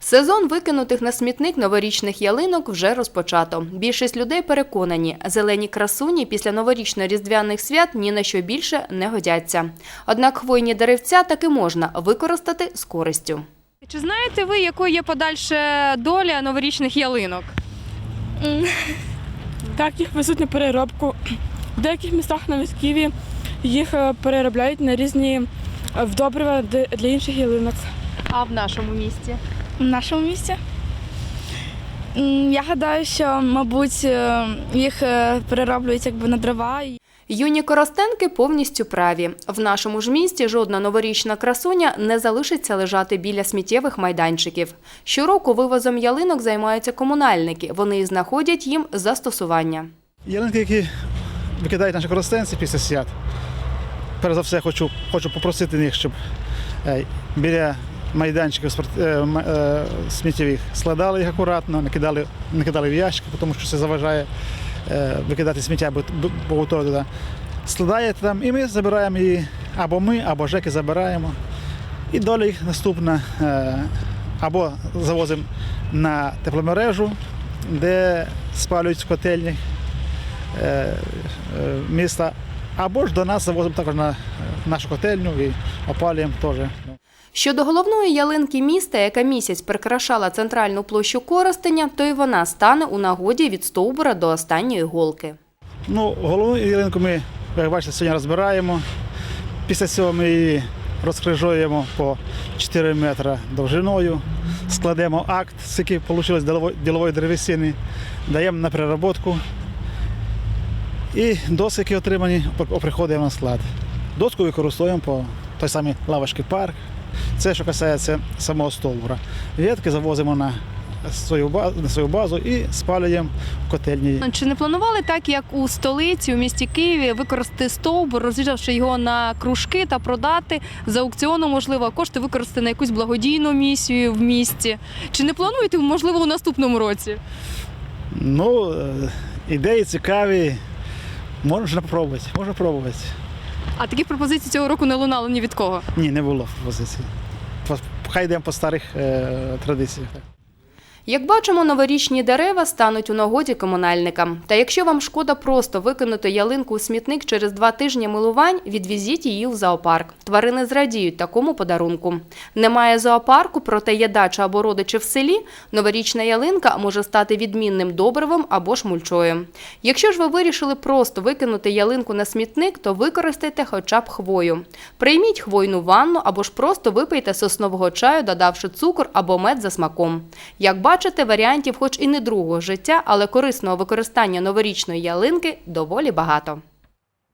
Сезон викинутих на смітник новорічних ялинок вже розпочато. Більшість людей переконані, зелені красуні після новорічно-різдвяних свят ні на що більше не годяться. Однак хвойні деревця таки можна використати з користю. Чи знаєте ви, якою є подальша доля новорічних ялинок? Так, їх везуть на переробку. В деяких містах в Києві їх е, переробляють на різні е, вдобрива для інших ялинок. А в нашому місті? В нашому місті? Я гадаю, що, мабуть, е, їх е, перероблюють якби на дрова. Юні коростенки повністю праві. В нашому ж місті жодна новорічна красуня не залишиться лежати біля сміттєвих майданчиків. Щороку вивозом ялинок займаються комунальники. Вони знаходять їм застосування. Ялинки, які викидають наші коростенці після свят. Перш за все, хочу, хочу попросити них, щоб е, біля майданчиків е, е, сміттєвих складали їх акуратно, не кидали, не кидали в ящики, тому що це заважає е, викидати сміття бо- туди. Складаєте там, і ми забираємо її, або ми, або жеки забираємо. І доля їх наступна. Або завозимо на тепломережу, де спалюють в котельні міста, або ж до нас завозимо також на нашу котельню і опалюємо теж. Щодо головної ялинки міста, яка місяць прикрашала центральну площу Коростеня, то й вона стане у нагоді від стовбура до останньої голки. Ну, головну ялинку ми, як бачите, сьогодні розбираємо. Після цього ми її розкрижуємо по 4 метри довжиною, складемо акт, скільки вийшло ділової, деревесини, даємо на перероботку. І доски, отримані, приходимо на склад. Доску використовуємо по той самий лавочки парк. Це що касається самого стовбура. Ветки завозимо на свою базу, на свою базу і спалюємо в котельні. Чи не планували так, як у столиці, у місті Києві, використати стовбур, розрізавши його на кружки та продати за аукціоном, можливо, а кошти використати на якусь благодійну місію в місті? Чи не плануєте, можливо, у наступному році? Ну, е, ідеї цікаві. Можна спробувати, можна пробувати. А таких пропозицій цього року не лунало ні від кого. Ні, не було пропозицій. Хай йдемо по старих е, традиціях. Як бачимо, новорічні дерева стануть у нагоді комунальникам. Та якщо вам шкода просто викинути ялинку у смітник через два тижні милувань, відвізіть її у зоопарк. Тварини зрадіють такому подарунку. Немає зоопарку, проте є дача або родичі в селі, новорічна ялинка може стати відмінним добривом або ж мульчою. Якщо ж ви вирішили просто викинути ялинку на смітник, то використайте хоча б хвою. Прийміть хвойну ванну або ж просто випийте соснового чаю, додавши цукор або мед за смаком. Як бачите, варіантів, хоч і не другого життя, але корисного використання новорічної ялинки доволі багато.